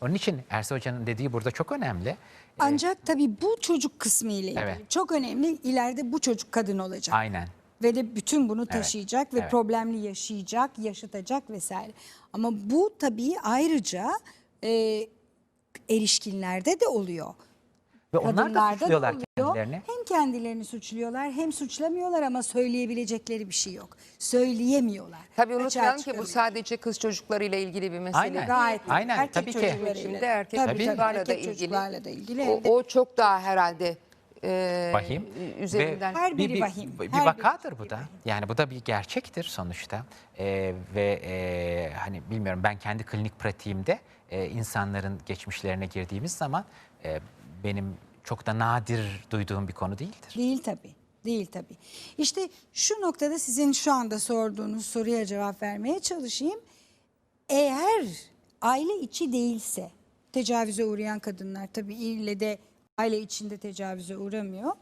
Onun için Erse Hoca'nın dediği burada çok önemli. Ancak tabii bu çocuk kısmı ile ilgili Evet. çok önemli. İleride bu çocuk kadın olacak. Aynen. Ve de bütün bunu taşıyacak ve evet. problemli yaşayacak, yaşatacak vesaire. Ama bu tabii ayrıca e, erişkinlerde de oluyor. Ve onlar da Kadınlarda da suçluyorlar. Kendilerini. Hem kendilerini suçluyorlar hem suçlamıyorlar ama söyleyebilecekleri bir şey yok. Söyleyemiyorlar. Tabii Açığa unutmayalım ki bu sadece kız çocuklarıyla ilgili bir mesele. Aynen. değil. Gayet Aynen, erkek tabii ki. çocuklarıyla. Şimdi erkek Tabii, tabii, çocuklarla da erkek ilgili. çocuklarla da ilgili. O, o çok daha herhalde e, Vahim. üzerinden. Her bir, biri bir, vahim, bir her vakadır biri bu da. Yani bu da bir gerçektir sonuçta. Ee, ve e, hani bilmiyorum ben kendi klinik pratiğimde e, insanların geçmişlerine girdiğimiz zaman e, benim çok da nadir duyduğum bir konu değildir. Değil tabii. Değil tabii. İşte şu noktada sizin şu anda sorduğunuz soruya cevap vermeye çalışayım. Eğer aile içi değilse tecavüze uğrayan kadınlar tabii ille de aile içinde tecavüze uğramıyor.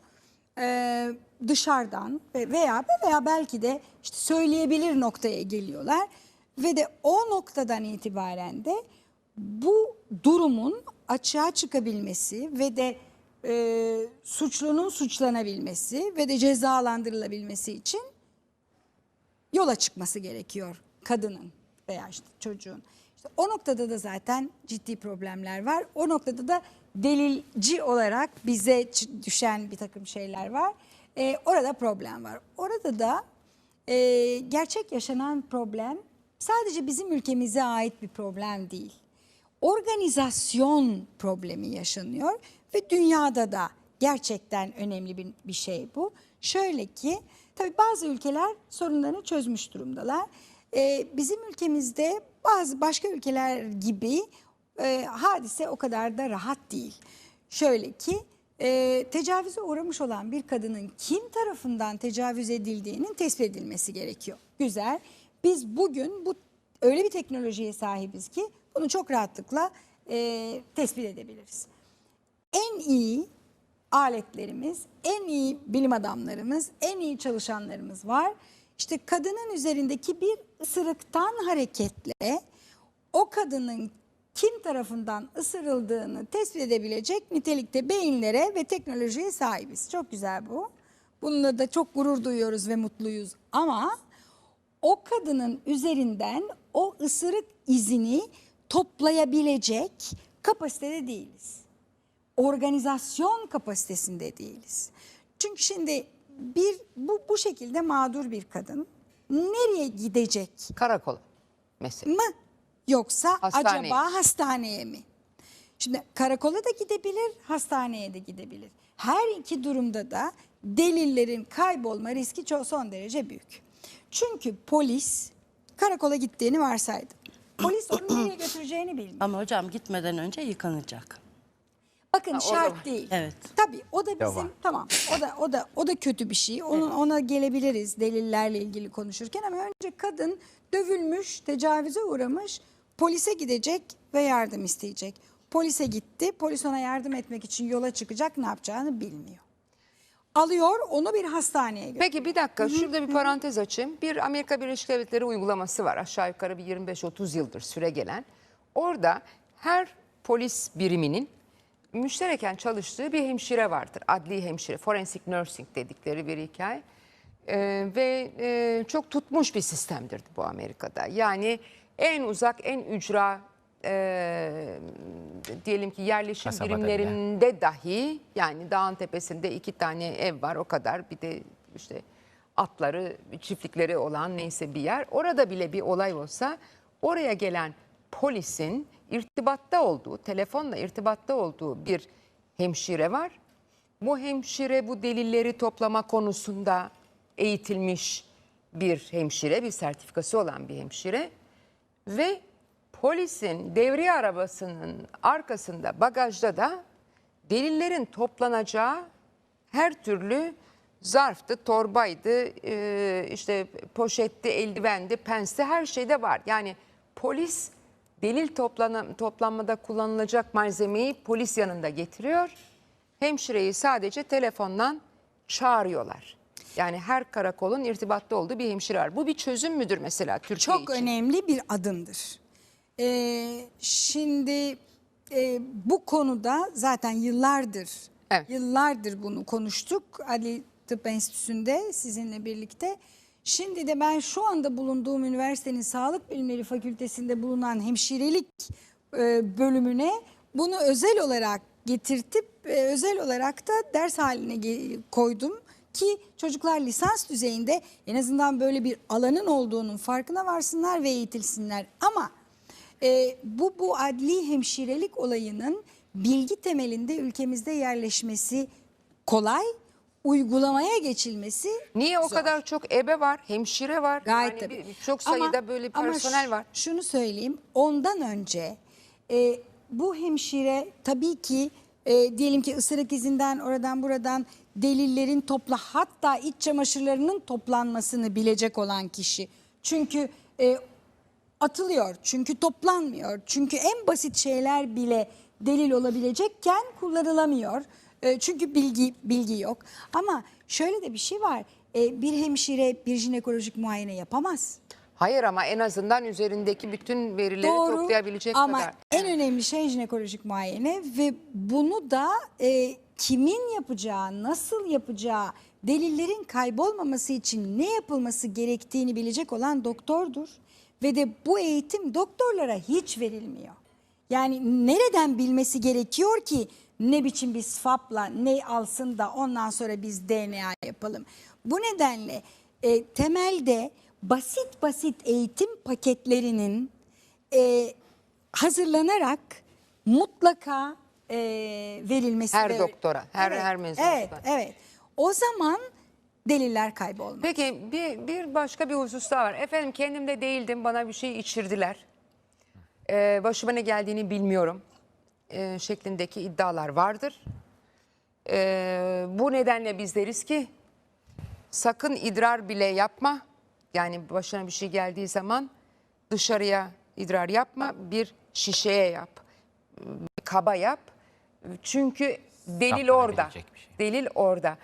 Ee, dışarıdan ve- veya veya belki de işte söyleyebilir noktaya geliyorlar ve de o noktadan itibaren de bu durumun açığa çıkabilmesi ve de e, suçlunun suçlanabilmesi ve de cezalandırılabilmesi için yola çıkması gerekiyor kadının veya işte çocuğun. İşte o noktada da zaten ciddi problemler var. O noktada da delilci olarak bize düşen bir takım şeyler var. Ee, orada problem var. Orada da e, gerçek yaşanan problem sadece bizim ülkemize ait bir problem değil. Organizasyon problemi yaşanıyor ve dünyada da gerçekten önemli bir, bir şey bu. Şöyle ki tabii bazı ülkeler sorunlarını çözmüş durumdalar. Ee, bizim ülkemizde bazı başka ülkeler gibi e, hadise o kadar da rahat değil. Şöyle ki e, tecavüze uğramış olan bir kadının kim tarafından tecavüz edildiğinin tespit edilmesi gerekiyor. Güzel. Biz bugün bu öyle bir teknolojiye sahibiz ki bunu çok rahatlıkla e, tespit edebiliriz. En iyi aletlerimiz, en iyi bilim adamlarımız, en iyi çalışanlarımız var. İşte kadının üzerindeki bir ısırıktan hareketle o kadının kim tarafından ısırıldığını tespit edebilecek nitelikte beyinlere ve teknolojiye sahibiz. Çok güzel bu. Bununla da çok gurur duyuyoruz ve mutluyuz. Ama o kadının üzerinden o ısırık izini toplayabilecek kapasitede değiliz. Organizasyon kapasitesinde değiliz. Çünkü şimdi bir bu bu şekilde mağdur bir kadın nereye gidecek Karakol mesela. mı yoksa Hastaneye. acaba hastaneye mi? Şimdi karakola da gidebilir, hastaneye de gidebilir. Her iki durumda da delillerin kaybolma riski çok son derece büyük. Çünkü polis karakola gittiğini varsaydı. Polis onu nereye götüreceğini bilmiyor. Ama hocam gitmeden önce yıkanacak. Bakın o da şart var. değil. Evet. Tabii o da bizim tamam. O da o da o da kötü bir şey. Onun ona gelebiliriz delillerle ilgili konuşurken ama önce kadın dövülmüş, tecavüze uğramış, polise gidecek ve yardım isteyecek. Polise gitti. Polis ona yardım etmek için yola çıkacak. Ne yapacağını bilmiyor. Alıyor, onu bir hastaneye götürüyor. Peki bir dakika şurada bir parantez açayım. Bir Amerika Birleşik Devletleri uygulaması var aşağı yukarı bir 25-30 yıldır süre gelen. Orada her polis biriminin müştereken çalıştığı bir hemşire vardır. Adli hemşire, forensic nursing dedikleri bir hikaye. Ee, ve e, çok tutmuş bir sistemdir bu Amerika'da. Yani en uzak, en ücra e, diyelim ki yerleşim Kasabada birimlerinde dahi yani dağın tepesinde iki tane ev var o kadar bir de işte atları, çiftlikleri olan neyse bir yer. Orada bile bir olay olsa oraya gelen polisin irtibatta olduğu, telefonla irtibatta olduğu bir hemşire var. Bu hemşire bu delilleri toplama konusunda eğitilmiş bir hemşire, bir sertifikası olan bir hemşire ve polisin devriye arabasının arkasında bagajda da delillerin toplanacağı her türlü zarftı, torbaydı, e, işte poşetti, eldivendi, pensti her şeyde var. Yani polis delil toplana, toplanmada kullanılacak malzemeyi polis yanında getiriyor. Hemşireyi sadece telefondan çağırıyorlar. Yani her karakolun irtibatta olduğu bir hemşire var. Bu bir çözüm müdür mesela Türkiye Çok için? önemli bir adımdır. Ee, şimdi e, bu konuda zaten yıllardır Evet. yıllardır bunu konuştuk Ali Tıp Enstitüsü'nde sizinle birlikte. Şimdi de ben şu anda bulunduğum üniversitenin Sağlık Bilimleri Fakültesinde bulunan hemşirelik e, bölümüne bunu özel olarak getirtip e, özel olarak da ders haline koydum ki çocuklar lisans düzeyinde en azından böyle bir alanın olduğunun farkına varsınlar ve eğitilsinler. Ama e, bu bu adli hemşirelik olayının bilgi temelinde ülkemizde yerleşmesi kolay, uygulamaya geçilmesi Niye o zor. kadar çok ebe var, hemşire var, Gayet yani tabii. bir- çok Ama- sayıda böyle ama personel ş- var. Şunu söyleyeyim, ondan önce e, bu hemşire tabii ki e, diyelim ki ısırık izinden oradan buradan delillerin topla hatta iç çamaşırlarının toplanmasını bilecek olan kişi. Çünkü e, atılıyor, çünkü toplanmıyor, çünkü en basit şeyler bile delil olabilecekken kullanılamıyor. E, çünkü bilgi bilgi yok. Ama şöyle de bir şey var. E, bir hemşire bir jinekolojik muayene yapamaz. Hayır ama en azından üzerindeki bütün verileri Doğru toplayabilecek ama kadar. en önemli şey jinekolojik muayene ve bunu da e, kimin yapacağı, nasıl yapacağı, delillerin kaybolmaması için ne yapılması gerektiğini bilecek olan doktordur. Ve de bu eğitim doktorlara hiç verilmiyor. Yani nereden bilmesi gerekiyor ki ne biçim bir swapla ne alsın da ondan sonra biz DNA yapalım. Bu nedenle e, temelde basit basit eğitim paketlerinin e, hazırlanarak mutlaka e, verilmesi. Her de- doktora, her- evet, her mezundan. Evet, evet. O zaman deliller kaybolmaz. Peki bir, bir başka bir husus daha var. Efendim kendimde değildim bana bir şey içirdiler. Ee, başıma ne geldiğini bilmiyorum. Ee, şeklindeki iddialar vardır. Ee, bu nedenle biz deriz ki sakın idrar bile yapma. Yani başına bir şey geldiği zaman dışarıya idrar yapma. Bir şişeye yap. Bir kaba yap. Çünkü delil orada. Şey. Delil orada.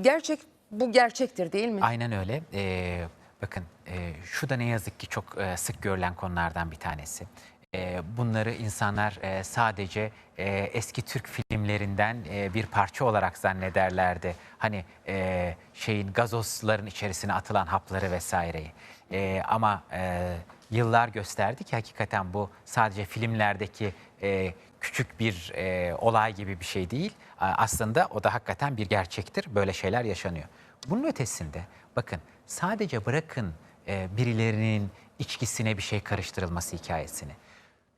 Gerçek bu gerçektir değil mi? Aynen öyle. Ee, bakın e, şu da ne yazık ki çok e, sık görülen konulardan bir tanesi. Bunları insanlar sadece eski Türk filmlerinden bir parça olarak zannederlerdi. Hani şeyin gazozların içerisine atılan hapları vesaireyi. Ama yıllar gösterdi ki hakikaten bu sadece filmlerdeki küçük bir olay gibi bir şey değil. Aslında o da hakikaten bir gerçektir. Böyle şeyler yaşanıyor. Bunun ötesinde bakın sadece bırakın birilerinin içkisine bir şey karıştırılması hikayesini.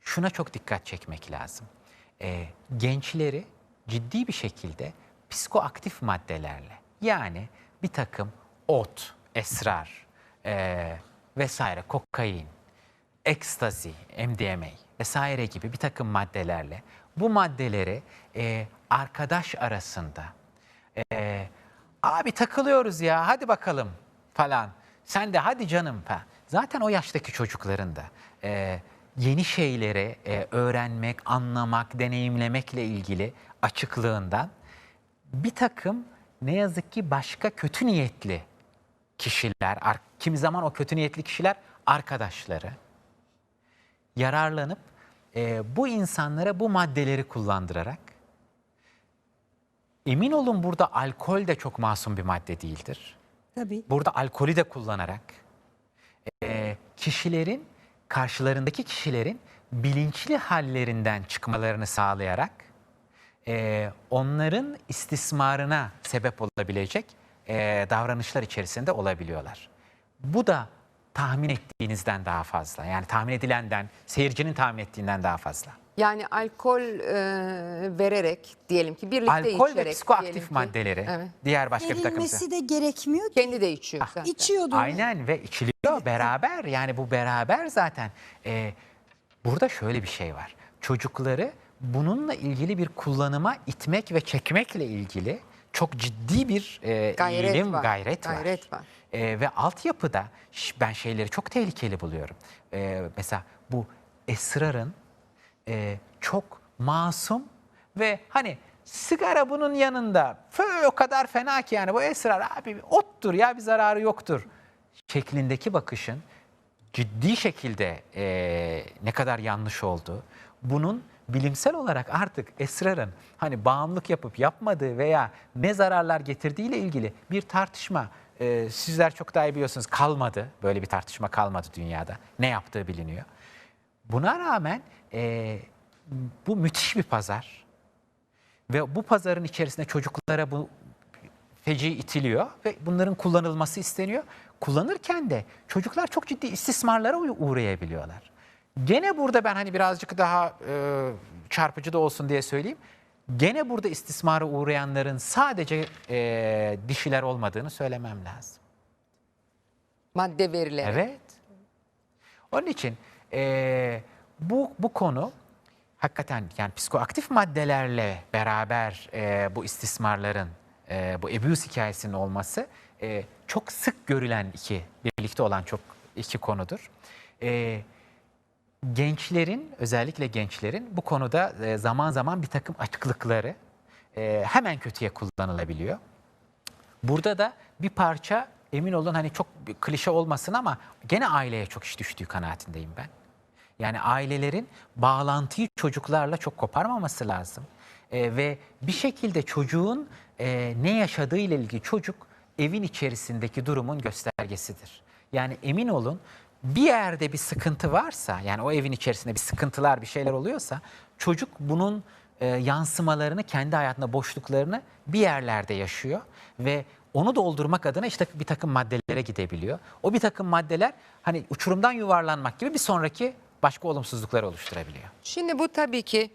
Şuna çok dikkat çekmek lazım. E, gençleri ciddi bir şekilde psikoaktif maddelerle yani bir takım ot, esrar e, vesaire, kokain, ekstazi, MDMA vesaire gibi bir takım maddelerle bu maddeleri e, arkadaş arasında e, abi takılıyoruz ya hadi bakalım falan sen de hadi canım falan. Zaten o yaştaki çocukların da e, yeni şeyleri e, öğrenmek, anlamak, deneyimlemekle ilgili açıklığından bir takım ne yazık ki başka kötü niyetli kişiler, kimi zaman o kötü niyetli kişiler arkadaşları yararlanıp e, bu insanlara bu maddeleri kullandırarak emin olun burada alkol de çok masum bir madde değildir. Tabii. Burada alkolü de kullanarak e, kişilerin karşılarındaki kişilerin bilinçli hallerinden çıkmalarını sağlayarak e, onların istismarına sebep olabilecek e, davranışlar içerisinde olabiliyorlar. Bu da tahmin ettiğinizden daha fazla. Yani tahmin edilenden, seyircinin tahmin ettiğinden daha fazla. Yani alkol e, vererek diyelim ki birlikte Alkol içerek. ve psikoaktif maddeleri, Evet. diğer başka bir takım Verilmesi de gerekmiyor ki. Kendi de içiyor zaten. İçiyordu. Aynen ve içiliyor beraber yani bu beraber zaten. Ee, burada şöyle bir şey var. Çocukları bununla ilgili bir kullanıma itmek ve çekmekle ilgili çok ciddi bir e, Gayret eğilim, var, gayret var. gayret var. Ee, ve altyapıda ş- ben şeyleri çok tehlikeli buluyorum. Ee, mesela bu esrarın e, çok masum ve hani sigara bunun yanında fö, o kadar fena ki yani bu esrar abi ottur ya bir zararı yoktur şeklindeki bakışın ciddi şekilde e, ne kadar yanlış olduğu, bunun bilimsel olarak artık esrarın hani bağımlılık yapıp yapmadığı veya ne zararlar getirdiği ile ilgili bir tartışma e, sizler çok daha iyi biliyorsunuz kalmadı. Böyle bir tartışma kalmadı dünyada. Ne yaptığı biliniyor. Buna rağmen e, bu müthiş bir pazar ve bu pazarın içerisinde çocuklara bu feci itiliyor ve bunların kullanılması isteniyor. Kullanırken de çocuklar çok ciddi istismarlara uğ- uğrayabiliyorlar. Gene burada ben hani birazcık daha e, çarpıcı da olsun diye söyleyeyim. Gene burada istismara uğrayanların sadece e, dişiler olmadığını söylemem lazım. Madde verileri. Evet. Onun için eee, bu bu konu hakikaten yani psikoaktif maddelerle beraber eee, bu istismarların, eee, bu abuse hikayesinin olması eee, çok sık görülen iki, birlikte olan çok iki konudur. Eee, gençlerin, özellikle gençlerin bu konuda eee, zaman zaman bir takım açıklıkları eee, hemen kötüye kullanılabiliyor. Burada da bir parça emin olun hani çok klişe olmasın ama gene aileye çok iş düştüğü kanaatindeyim ben. Yani ailelerin bağlantıyı çocuklarla çok koparmaması lazım. Ee, ve bir şekilde çocuğun e, ne yaşadığı ile ilgili çocuk evin içerisindeki durumun göstergesidir. Yani emin olun bir yerde bir sıkıntı varsa yani o evin içerisinde bir sıkıntılar bir şeyler oluyorsa çocuk bunun e, yansımalarını kendi hayatında boşluklarını bir yerlerde yaşıyor ve onu doldurmak adına işte bir takım maddelere gidebiliyor. O bir takım maddeler hani uçurumdan yuvarlanmak gibi bir sonraki başka olumsuzlukları oluşturabiliyor. Şimdi bu tabii ki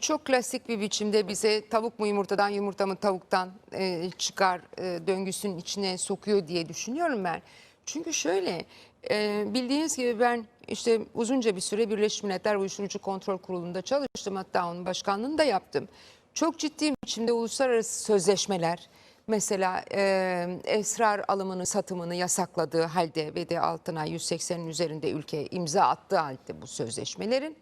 çok klasik bir biçimde bize tavuk mu yumurtadan yumurta mı tavuktan e, çıkar e, döngüsünün içine sokuyor diye düşünüyorum ben. Çünkü şöyle e, bildiğiniz gibi ben işte uzunca bir süre Birleşmiş Milletler Uyuşturucu Kontrol Kurulu'nda çalıştım hatta onun başkanlığını da yaptım. Çok ciddi biçimde uluslararası sözleşmeler mesela e, esrar alımını satımını yasakladığı halde ve de altına 180'in üzerinde ülke imza attığı halde bu sözleşmelerin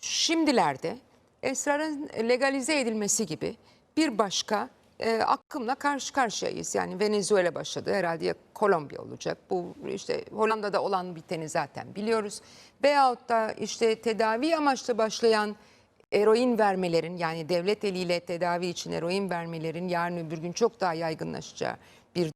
şimdilerde esrarın legalize edilmesi gibi bir başka e, akımla karşı karşıyayız. Yani Venezuela başladı herhalde ya Kolombiya olacak. Bu işte Hollanda'da olan biteni zaten biliyoruz. Veyahut da işte tedavi amaçlı başlayan eroin vermelerin yani devlet eliyle tedavi için eroin vermelerin yarın öbür gün çok daha yaygınlaşacağı